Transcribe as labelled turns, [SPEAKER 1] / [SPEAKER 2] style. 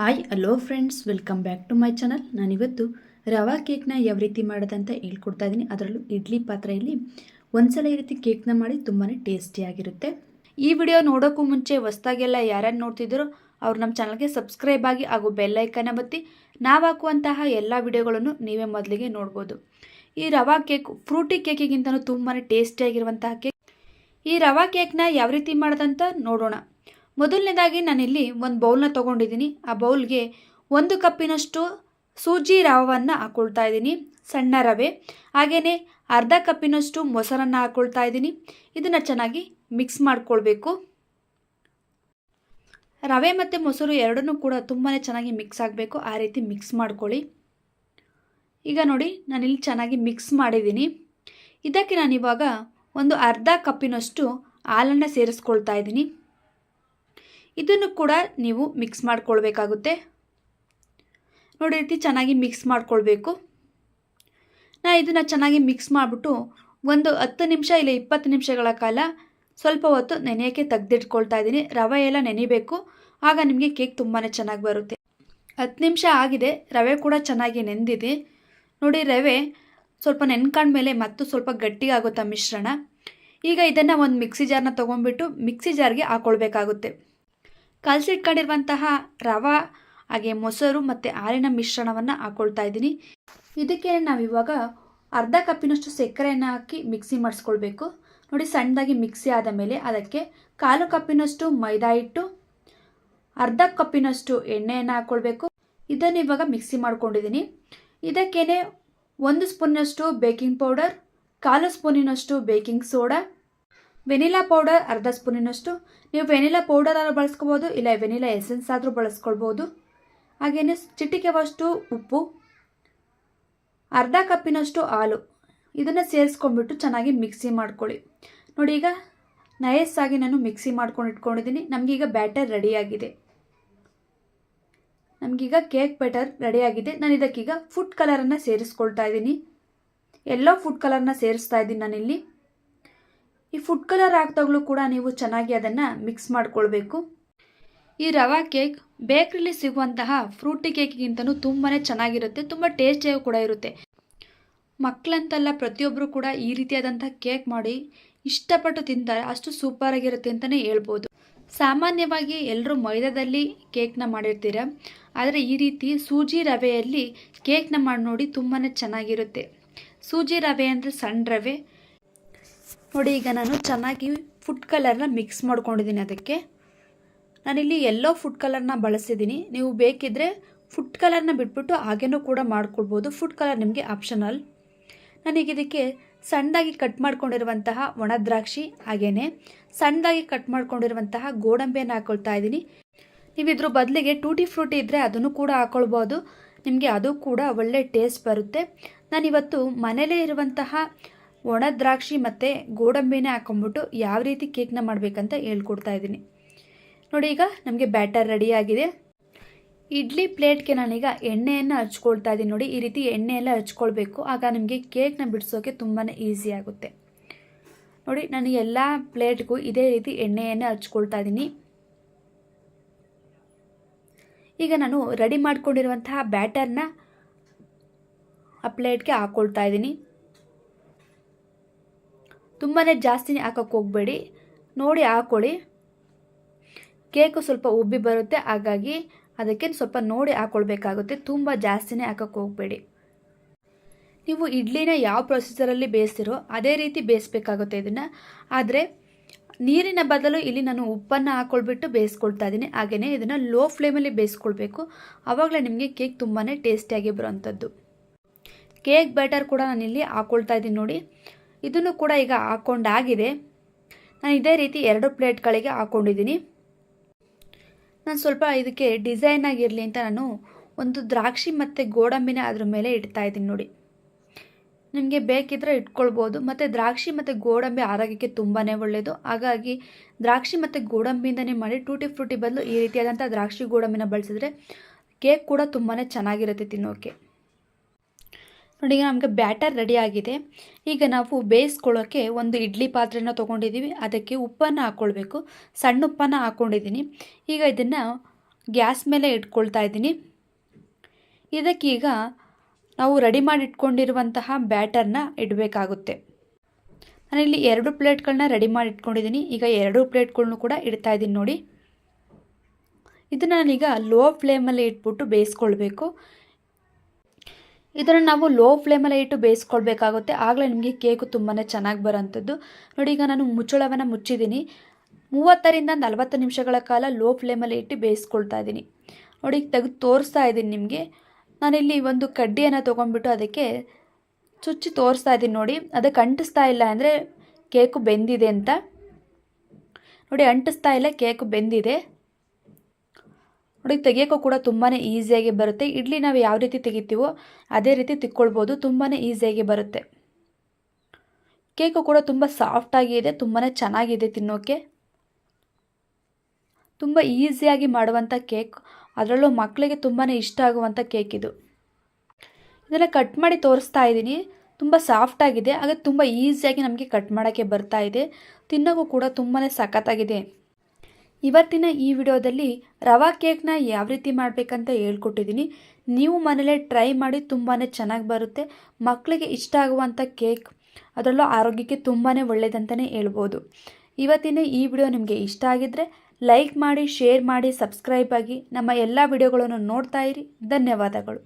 [SPEAKER 1] Hi hello friends welcome back to my channel ನಾನಿವತ್ತು ರವಾ ಕೇಕ್ನ ಯಾವ ರೀತಿ ಮಾಡೋದಂತ ಹೇಳ್ಕೊಡ್ತಾ ಇದ್ದೀನಿ ಅದರಲ್ಲೂ ಇಡ್ಲಿ ಪಾತ್ರೆಯಲ್ಲಿ ಒಂದ್ಸಲ ಈ ರೀತಿ ಕೇಕ್ನ ಮಾಡಿ ತುಂಬಾ ಟೇಸ್ಟಿಯಾಗಿರುತ್ತೆ ಈ ವಿಡಿಯೋ ನೋಡೋಕ್ಕೂ ಮುಂಚೆ ಹೊಸ್ದಾಗೆಲ್ಲ ಯಾರ್ಯಾರು ನೋಡ್ತಿದ್ದೀರೋ ಅವ್ರು ನಮ್ಮ ಚಾನಲ್ಗೆ ಸಬ್ಸ್ಕ್ರೈಬ್ ಆಗಿ ಹಾಗೂ ಬೆಲ್ಲೈಕನ್ನ ಬತ್ತಿ ನಾವು ಹಾಕುವಂತಹ ಎಲ್ಲ ವಿಡಿಯೋಗಳನ್ನು ನೀವೇ ಮೊದಲಿಗೆ ನೋಡ್ಬೋದು. ಈ ರವಾ ಕೇಕ್ ಫ್ರೂಟಿ ಕೇಕಿಗಿಂತಲೂ ತುಂಬಾ ಟೇಸ್ಟಿಯಾಗಿರುವಂತಹ ಕೇಕ್. ಈ ರವಾ ಕೇಕ್ನ ಯಾವ ರೀತಿ ಮಾಡೋದಂತ ನೋಡೋಣ. ಮೊದಲನೇದಾಗಿ ನಾನಿಲ್ಲಿ ಒಂದು ಬೌಲ್ನ ತೊಗೊಂಡಿದ್ದೀನಿ. ಆ ಬೌಲ್ಗೆ ಒಂದು ಕಪ್ಪಿನಷ್ಟು ಸೂಜಿ ರವವನ್ನು ಹಾಕ್ಕೊಳ್ತಾ ಇದ್ದೀನಿ, ಸಣ್ಣ ರವೆ. ಹಾಗೆಯೇ ಅರ್ಧ ಕಪ್ಪಿನಷ್ಟು ಮೊಸರನ್ನು ಹಾಕ್ಕೊಳ್ತಾ ಇದ್ದೀನಿ. ಇದನ್ನು ಚೆನ್ನಾಗಿ ಮಿಕ್ಸ್ ಮಾಡ್ಕೊಳ್ಬೇಕು. ರವೆ ಮತ್ತು ಮೊಸರು ಎರಡನ್ನೂ ಕೂಡ ತುಂಬಾ ಚೆನ್ನಾಗಿ ಮಿಕ್ಸ್ ಆಗಬೇಕು. ಆ ರೀತಿ ಮಿಕ್ಸ್ ಮಾಡ್ಕೊಳ್ಳಿ. ಈಗ ನೋಡಿ, ನಾನಿಲ್ಲಿ ಚೆನ್ನಾಗಿ ಮಿಕ್ಸ್ ಮಾಡಿದ್ದೀನಿ. ಇದಕ್ಕೆ ನಾನಿವಾಗ ಒಂದು ಅರ್ಧ ಕಪ್ಪಿನಷ್ಟು ಹಾಲನ್ನು ಸೇರಿಸ್ಕೊಳ್ತಾ ಇದ್ದೀನಿ. ಇದನ್ನು ಕೂಡ ನೀವು ಮಿಕ್ಸ್ ಮಾಡ್ಕೊಳ್ಬೇಕಾಗುತ್ತೆ. ನೋಡಿ ರೀತಿ ಚೆನ್ನಾಗಿ ಮಿಕ್ಸ್ ಮಾಡ್ಕೊಳ್ಬೇಕು. ನಾ ಇದನ್ನು ಚೆನ್ನಾಗಿ ಮಿಕ್ಸ್ ಮಾಡಿಬಿಟ್ಟು ಒಂದು ಹತ್ತು ನಿಮಿಷ ಇಲ್ಲ ಇಪ್ಪತ್ತು ನಿಮಿಷಗಳ ಕಾಲ ಸ್ವಲ್ಪ ಹೊತ್ತು ನೆನೆಯೋಕ್ಕೆ ತೆಗೆದಿಟ್ಕೊಳ್ತಾ ಇದ್ದೀನಿ. ರವೆ ಎಲ್ಲ ನೆನಿಬೇಕು. ಆಗ ನಿಮಗೆ ಕೇಕ್ ತುಂಬಾ ಚೆನ್ನಾಗಿ ಬರುತ್ತೆ. ಹತ್ತು ನಿಮಿಷ ಆಗಿದೆ. ರವೆ ಕೂಡ ಚೆನ್ನಾಗಿ ನೆಂದಿದೆ. ನೋಡಿ, ರವೆ ಸ್ವಲ್ಪ ನೆನ್ಕೊಂಡ್ಮೇಲೆ ಮತ್ತು ಸ್ವಲ್ಪ ಗಟ್ಟಿಗಾಗುತ್ತೆ ಮಿಶ್ರಣ. ಈಗ ಇದನ್ನು ಒಂದು ಮಿಕ್ಸಿ ಜಾರ್ನ ತೊಗೊಂಡ್ಬಿಟ್ಟು ಮಿಕ್ಸಿ ಜಾರ್ಗೆ ಹಾಕ್ಕೊಳ್ಬೇಕಾಗುತ್ತೆ ಕಲಸಿಟ್ಕೊಂಡಿರುವಂತಹ ರವೆ, ಹಾಗೆ ಮೊಸರು ಮತ್ತು ಹಾಲಿನ ಮಿಶ್ರಣವನ್ನು ಹಾಕ್ಕೊಳ್ತಾ ಇದ್ದೀನಿ. ಇದಕ್ಕೆ ನಾವಿವಾಗ ಅರ್ಧ ಕಪ್ಪಿನಷ್ಟು ಸಕ್ಕರೆಯನ್ನು ಹಾಕಿ ಮಿಕ್ಸಿ ಮಾಡಿಸ್ಕೊಳ್ಬೇಕು. ನೋಡಿ, ಸಣ್ಣದಾಗಿ ಮಿಕ್ಸಿ ಆದ ಮೇಲೆ ಅದಕ್ಕೆ ಕಾಲು ಕಪ್ಪಿನಷ್ಟು ಮೈದಾ ಹಿಟ್ಟು, ಅರ್ಧ ಕಪ್ಪಿನಷ್ಟು ಎಣ್ಣೆಯನ್ನು ಹಾಕ್ಕೊಳ್ಬೇಕು ಇದನ್ನು ಇವಾಗ ಮಿಕ್ಸಿ ಮಾಡ್ಕೊಂಡಿದ್ದೀನಿ. ಇದಕ್ಕೇ ಒಂದು ಸ್ಪೂನಷ್ಟು ಬೇಕಿಂಗ್ ಪೌಡರ್, ಕಾಲು ಸ್ಪೂನಿನಷ್ಟು ಬೇಕಿಂಗ್ ಸೋಡಾ ವೆನಿಲಾ ಪೌಡರ್ ಅರ್ಧ ಸ್ಪೂನಿನಷ್ಟು. ನೀವು ವೆನಿಲಾ ಪೌಡರ್ ಆದರೂ ಬಳಸ್ಕೊಬೋದು, ಇಲ್ಲ ವೆನಿಲಾ ಎಸೆನ್ಸ್ ಆದರೂ ಬಳಸ್ಕೊಳ್ಬೋದು. ಹಾಗೆಯೇ ಚಿಟಿಕೆವಷ್ಟು ಉಪ್ಪು, ಅರ್ಧ ಕಪ್ಪಿನಷ್ಟು ಹಾಲು. ಇದನ್ನು ಸೇರಿಸ್ಕೊಂಡ್ಬಿಟ್ಟು ಚೆನ್ನಾಗಿ ಮಿಕ್ಸಿ ಮಾಡ್ಕೊಳ್ಳಿ. ನೋಡಿ ಈಗ ನಯಸ್ಸಾಗಿ ನಾನು ಮಿಕ್ಸಿ ಮಾಡ್ಕೊಂಡು ಇಟ್ಕೊಂಡಿದ್ದೀನಿ. ನಮಗೀಗ ಬ್ಯಾಟರ್ ರೆಡಿಯಾಗಿದೆ. ನಮಗೀಗ ಕೇಕ್ ಬ್ಯಾಟರ್ ರೆಡಿಯಾಗಿದೆ. ನಾನು ಇದಕ್ಕೀಗ ಫುಡ್ ಕಲರನ್ನು ಸೇರಿಸ್ಕೊಳ್ತಾ ಇದ್ದೀನಿ. ಎಲ್ಲೋ ಫುಡ್ ಕಲರ್ನ ಸೇರಿಸ್ತಾ ಇದ್ದೀನಿ ನಾನಿಲ್ಲಿ. ಈ ಫುಡ್ ಕಲರ್ ಹಾಕಿದಾಗಲೂ ಕೂಡ ನೀವು ಚೆನ್ನಾಗಿ ಅದನ್ನು ಮಿಕ್ಸ್ ಮಾಡಿಕೊಳ್ಬೇಕು. ಈ ರವಾ ಕೇಕ್ ಬೇಕ್ರಿಲಿ ಸಿಗುವಂತಹ ಫ್ರೂಟಿ ಕೇಕ್ಗಿಂತನೂ ತುಂಬಾ ಚೆನ್ನಾಗಿರುತ್ತೆ, ತುಂಬ ಟೇಸ್ಟಿಯಾಗಿ ಕೂಡ ಇರುತ್ತೆ. ಮಕ್ಕಳಂತೆಲ್ಲ ಪ್ರತಿಯೊಬ್ಬರು ಕೂಡ ಈ ರೀತಿಯಾದಂಥ ಕೇಕ್ ಮಾಡಿ ಇಷ್ಟಪಟ್ಟು ತಿಂತಾರೆ, ಅಷ್ಟು ಸೂಪರಾಗಿರುತ್ತೆ ಅಂತಲೇ ಹೇಳ್ಬೋದು. ಸಾಮಾನ್ಯವಾಗಿ ಎಲ್ಲರೂ ಮೈದಾದಲ್ಲಿ ಕೇಕ್ನ ಮಾಡಿರ್ತೀರ? ಆದರೆ ಈ ರೀತಿ ಸೂಜಿ ರವೆಯಲ್ಲಿ ಕೇಕ್ನ ಮಾಡಿ ನೋಡಿ ತುಂಬಾ ಚೆನ್ನಾಗಿರುತ್ತೆ. ಸೂಜಿ ರವೆ ಅಂದರೆ ಸಣ್ಣ ರವೆ ನೋಡಿ, ಈಗ ನಾನು ಚೆನ್ನಾಗಿ ಫುಡ್ ಕಲರ್ನ ಮಿಕ್ಸ್ ಮಾಡ್ಕೊಂಡಿದ್ದೀನಿ ಅದಕ್ಕೆ. ನಾನಿಲ್ಲಿ ಎಲ್ಲೋ ಫುಡ್ ಕಲರ್ನ ಬಳಸಿದ್ದೀನಿ. ನೀವು ಬೇಕಿದ್ದರೆ ಫುಡ್ ಕಲರ್ನ ಬಿಟ್ಬಿಟ್ಟು ಹಾಗೇನೂ ಕೂಡ ಮಾಡ್ಕೊಳ್ಬೋದು. ಫುಡ್ ಕಲರ್ ನಿಮಗೆ ಆಪ್ಷನಲ್ ನಾನೀಗ ಇದಕ್ಕೆ ಸಣ್ಣದಾಗಿ ಕಟ್ ಮಾಡ್ಕೊಂಡಿರುವಂತಹ ಒಣ ದ್ರಾಕ್ಷಿ ಹಾಗೆಯೇ ಸಣ್ಣದಾಗಿ ಕಟ್ ಮಾಡ್ಕೊಂಡಿರುವಂತಹ ಗೋಡಂಬಿಯನ್ನು ಹಾಕ್ಕೊಳ್ತಾ ಇದ್ದೀನಿ. ನೀವು ಇದ್ರ ಬದಲಿಗೆ ಟೂಟಿ ಫ್ರೂಟಿ ಇದ್ದರೆ ಅದನ್ನು ಕೂಡ ಹಾಕ್ಕೊಳ್ಬೋದು ನಿಮಗೆ ಅದು ಕೂಡ ಒಳ್ಳೆ ಟೇಸ್ಟ್ ಬರುತ್ತೆ. ನಾನಿವತ್ತು ಮನೇಲೇ ಇರುವಂತಹ ಒಣ ದ್ರಾಕ್ಷಿ ಮತ್ತು ಗೋಡಂಬಿನೇ ಹಾಕೊಂಡ್ಬಿಟ್ಟು ಯಾವ ರೀತಿ ಕೇಕ್ನ ಮಾಡಬೇಕಂತ ಹೇಳ್ಕೊಡ್ತಾ ಇದ್ದೀನಿ. ನೋಡಿ ಈಗ ನಮಗೆ ಬ್ಯಾಟರ್ ರೆಡಿಯಾಗಿದೆ ಇಡ್ಲಿ ಪ್ಲೇಟ್ಗೆ ನಾನೀಗ ಎಣ್ಣೆಯನ್ನು ಹಚ್ಕೊಳ್ತಾ ಇದ್ದೀನಿ. ನೋಡಿ, ಈ ರೀತಿ ಎಣ್ಣೆ ಎಲ್ಲ ಹಚ್ಕೊಳ್ಬೇಕು. ಆಗ ನಿಮಗೆ ಕೇಕ್ನ ಬಿಡಿಸೋಕೆ ತುಂಬಾ ಈಸಿ ಆಗುತ್ತೆ. ನೋಡಿ, ನಾನು ಎಲ್ಲ ಪ್ಲೇಟ್ಗೂ ಇದೇ ರೀತಿ ಎಣ್ಣೆಯನ್ನು ಹಚ್ಕೊಳ್ತಾ ಇದ್ದೀನಿ. ಈಗ ನಾನು ರೆಡಿ ಮಾಡ್ಕೊಂಡಿರುವಂತಹ ಬ್ಯಾಟರ್ನ ಆ ಪ್ಲೇಟ್ಗೆ ಹಾಕ್ಕೊಳ್ತಾ ಇದ್ದೀನಿ. ತುಂಬಾ ಜಾಸ್ತಿನೇ ಹಾಕೋಕ್ಕೆ ಹೋಗಬೇಡಿ. ನೋಡಿ ಹಾಕೊಳ್ಳಿ. ಕೇಕು ಸ್ವಲ್ಪ ಉಬ್ಬಿ ಬರುತ್ತೆ, ಹಾಗಾಗಿ ಅದಕ್ಕೆ ಸ್ವಲ್ಪ ನೋಡಿ ಹಾಕ್ಕೊಳ್ಬೇಕಾಗುತ್ತೆ ತುಂಬ ಜಾಸ್ತಿನೇ ಹಾಕೋಕ್ಕೆ ಹೋಗಬೇಡಿ. ನೀವು ಇಡ್ಲಿನ ಯಾವ ಪ್ರೊಸೆಸರಲ್ಲಿ ಬೇಯಿಸ್ತಿರೋ ಅದೇ ರೀತಿ ಬೇಯಿಸ್ಬೇಕಾಗುತ್ತೆ ಇದನ್ನು. ಆದರೆ ನೀರಿನ ಬದಲು ಇಲ್ಲಿ ನಾನು ಉಪ್ಪನ್ನು ಹಾಕ್ಕೊಳ್ಬಿಟ್ಟು ಬೇಯಿಸ್ಕೊಳ್ತಾ ಇದ್ದೀನಿ. ಹಾಗೆಯೇ ಇದನ್ನು ಲೋ ಫ್ಲೇಮಲ್ಲಿ ಬೇಯಿಸ್ಕೊಳ್ಬೇಕು. ಆವಾಗಲೇ ನಿಮಗೆ ಕೇಕ್ ತುಂಬಾ ಟೇಸ್ಟಿಯಾಗಿ ಬರೋವಂಥದ್ದು. ಕೇಕ್ ಬ್ಯಾಟರ್ ಕೂಡ ನಾನಿಲ್ಲಿ ಹಾಕ್ಕೊಳ್ತಾ ಇದ್ದೀನಿ ನೋಡಿ. ಇದನ್ನು ಕೂಡ ಈಗ ಹಾಕ್ಕೊಂಡಾಗಿದೆ ನಾನು ಇದೇ ರೀತಿ ಎರಡು ಪ್ಲೇಟ್ಗಳಿಗೆ ಹಾಕ್ಕೊಂಡಿದ್ದೀನಿ ನಾನು ಸ್ವಲ್ಪ ಇದಕ್ಕೆ ಡಿಸೈನ್ ಆಗಿರಲಿ ಅಂತ ನಾನು ಒಂದು ದ್ರಾಕ್ಷಿ ಮತ್ತು ಗೋಡಂಬಿನ ಅದ್ರ ಮೇಲೆ ಇಡ್ತಾ ಇದ್ದೀನಿ ನೋಡಿ. ನಿಮಗೆ ಬೇಕಿದ್ದರೆ ಇಟ್ಕೊಳ್ಬೋದು. ಮತ್ತು ದ್ರಾಕ್ಷಿ ಮತ್ತು ಗೋಡಂಬಿ ಆರೋಗ್ಯಕ್ಕೆ ತುಂಬಾ ಒಳ್ಳೆಯದು ಹಾಗಾಗಿ ದ್ರಾಕ್ಷಿ ಮತ್ತು ಗೋಡಂಬಿಯಿಂದನೇ ಮಾಡಿ ಟೂಟಿ ಫ್ರೂಟಿ ಬದಲು ಈ ರೀತಿಯಾದಂಥ ದ್ರಾಕ್ಷಿ ಗೋಡಂಬಿನ ಬಳಸಿದ್ರೆ ಕೇಕ್ ಕೂಡ ತುಂಬಾ ಚೆನ್ನಾಗಿರುತ್ತೆ ತಿನ್ನೋಕ್ಕೆ ನೋಡಿ, ಈಗ ನಮಗೆ ಬ್ಯಾಟರ್ ಆಗಿದೆ. ಈಗ ನಾವು ಬೇಯಿಸ್ಕೊಳ್ಳೋಕ್ಕೆ ಒಂದು ಇಡ್ಲಿ ಪಾತ್ರೆನ ತೊಗೊಂಡಿದ್ದೀವಿ ಅದಕ್ಕೆ ಉಪ್ಪನ್ನು ಹಾಕ್ಕೊಳ್ಬೇಕು ಸಣ್ಣ ಉಪ್ಪನ್ನು ಹಾಕ್ಕೊಂಡಿದ್ದೀನಿ ಈಗ ಇದನ್ನು ಗ್ಯಾಸ್ ಮೇಲೆ ಇಟ್ಕೊಳ್ತಾ ಇದ್ದೀನಿ. ಇದಕ್ಕೀಗ ನಾವು ರೆಡಿ ಮಾಡಿ ಇಟ್ಕೊಂಡಿರುವಂತಹ ಬ್ಯಾಟರ್ನ ಇಡಬೇಕಾಗುತ್ತೆ. ನಾನಿಲ್ಲಿ ಎರಡು ಪ್ಲೇಟ್ಗಳನ್ನ ರೆಡಿ ಮಾಡಿ ಇಟ್ಕೊಂಡಿದ್ದೀನಿ ಈಗ ಎರಡು ಪ್ಲೇಟ್ಗಳ್ನು ಕೂಡ ಇಡ್ತಾ ಇದ್ದೀನಿ ನೋಡಿ. ಇದನ್ನು ನಾನೀಗ ಲೋ ಫ್ಲೇಮಲ್ಲಿ ಇಟ್ಬಿಟ್ಟು ಬೇಯಿಸ್ಕೊಳ್ಬೇಕು. ಇದನ್ನು ನಾವು ಲೋ ಫ್ಲೇಮಲ್ಲಿ ಇಟ್ಟು ಬೇಯಿಸ್ಕೊಳ್ಬೇಕಾಗುತ್ತೆ. ಆಗಲೇ ನಿಮಗೆ ಕೇಕು ತುಂಬಾ ಚೆನ್ನಾಗಿ ಬರೋಂಥದ್ದು. ನೋಡಿ, ಈಗ ನಾನು ಮುಚ್ಚಳವನ್ನು ಮುಚ್ಚಿದ್ದೀನಿ. ಮೂವತ್ತರಿಂದ ನಲವತ್ತು ನಿಮಿಷಗಳ ಕಾಲ ಲೋ ಫ್ಲೇಮಲ್ಲಿ ಇಟ್ಟು ಬೇಯಿಸ್ಕೊಳ್ತಾ ಇದ್ದೀನಿ. ನೋಡಿ, ತೆಗೆದು ತೋರಿಸ್ತಾ ಇದ್ದೀನಿ ನಿಮಗೆ. ನಾನಿಲ್ಲಿ ಒಂದು ಕಡ್ಡಿಯನ್ನು ತೊಗೊಂಡ್ಬಿಟ್ಟು ಅದಕ್ಕೆ ಚುಚ್ಚಿ ತೋರಿಸ್ತಾ ಇದ್ದೀನಿ ನೋಡಿ. ಅದಕ್ಕೆ ಅಂಟಿಸ್ತಾ ಇಲ್ಲ ಅಂದರೆ ಕೇಕು ಬೆಂದಿದೆ ಅಂತ. ನೋಡಿ, ಅಂಟಿಸ್ತಾ ಇಲ್ಲ, ಕೇಕು ಬೆಂದಿದೆ. ನೋಡಿ ತೆಗಿಯೋಕ್ಕೂ ಕೂಡ ತುಂಬಾ ಈಸಿಯಾಗಿ ಬರುತ್ತೆ. ಇಡ್ಲಿ ನಾವು ಯಾವ ರೀತಿ ತೆಗಿತೀವೋ ಅದೇ ರೀತಿ ತಿಕ್ಕೊಳ್ಬೋದು ತುಂಬಾ ಈಸಿಯಾಗಿ ಬರುತ್ತೆ. ಕೇಕು ಕೂಡ ತುಂಬ ಸಾಫ್ಟಾಗಿ ಇದೆ ತುಂಬಾ ಚೆನ್ನಾಗಿದೆ ತಿನ್ನೋಕ್ಕೆ ತುಂಬ ಈಸಿಯಾಗಿ ಮಾಡುವಂಥ ಕೇಕ್, ಅದರಲ್ಲೂ ಮಕ್ಕಳಿಗೆ ತುಂಬಾ ಇಷ್ಟ ಆಗುವಂಥ ಕೇಕ್ ಇದು. ಇದನ್ನು ಕಟ್ ಮಾಡಿ ತೋರಿಸ್ತಾ ಇದ್ದೀನಿ. ತುಂಬ ಸಾಫ್ಟಾಗಿದೆ ಹಾಗೆ ತುಂಬ ಈಸಿಯಾಗಿ ನಮಗೆ ಕಟ್ ಮಾಡೋಕ್ಕೆ ಬರ್ತಾ ಇದೆ. ತಿನ್ನೋಕ್ಕೂ ಕೂಡ ತುಂಬಾ ಸಖತ್ತಾಗಿದೆ. ಇವತ್ತಿನ ಈ ವಿಡಿಯೋದಲ್ಲಿ ರವಾ ಕೇಕ್ನ ಯಾವ ರೀತಿ ಮಾಡಬೇಕಂತ ಹೇಳ್ಕೊಟ್ಟಿದ್ದೀನಿ. ನೀವು ಮನೇಲೇ ಟ್ರೈ ಮಾಡಿ ತುಂಬಾ ಚೆನ್ನಾಗಿ ಬರುತ್ತೆ. ಮಕ್ಕಳಿಗೆ ಇಷ್ಟ ಆಗುವಂಥ ಕೇಕ್ ಅದರಲ್ಲೂ ಆರೋಗ್ಯಕ್ಕೆ ತುಂಬಾ ಒಳ್ಳೆಯದಂತಲೇ ಹೇಳ್ಬೋದು. ಇವತ್ತಿನ ಈ ವಿಡಿಯೋ ನಿಮಗೆ ಇಷ್ಟ ಆಗಿದ್ದರೆ ಲೈಕ್ ಮಾಡಿ, ಶೇರ್ ಮಾಡಿ, ಸಬ್ಸ್ಕ್ರೈಬ್ ಆಗಿ ನಮ್ಮ ಎಲ್ಲ ವಿಡಿಯೋಗಳನ್ನು ನೋಡ್ತಾ ಇರಿ. ಧನ್ಯವಾದಗಳು.